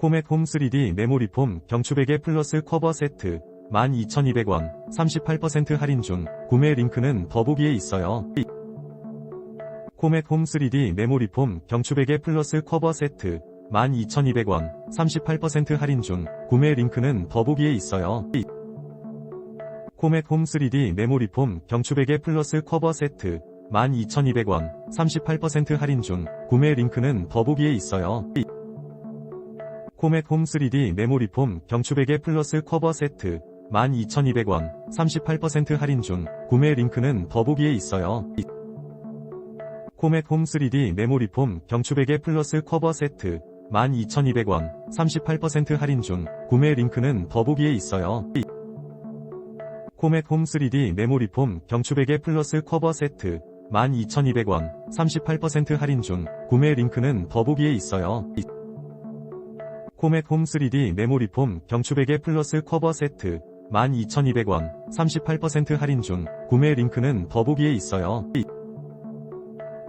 코멧 홈 3D 메모리 폼 경추베개 플러스 커버 세트 12,200원 38% 할인 중 구매 링크는 더보기에 있어요. 코멧 홈 3D 메모리 폼 경추베개 플러스 커버 세트 12,200원 38% 할인 중 구매 링크는 더보기에 있어요. 코멧 홈 3D 메모리 폼 경추베개 플러스 커버 세트 12,200원 38% 할인 중 구매 링크는 더보기에 있어요. 코멧 홈 3D 메모리 폼 경추베개 플러스 커버 세트 12,200원 38% 할인 중 구매 링크는 더보기에 있어요. 코멧 홈 3D 메모리 폼 경추베개 플러스 커버 세트 12,200원 38% 할인 중 구매 링크는 더보기에 있어요. 코멧 홈 3D 메모리 폼 경추베개 플러스 커버 세트 12,200원 38% 할인 중 구매 링크는 더보기에 있어요. 코멧 홈 3D 메모리 폼 경추베개 플러스 커버 세트 12,200원 38% 할인 중 구매 링크는 더보기에 있어요.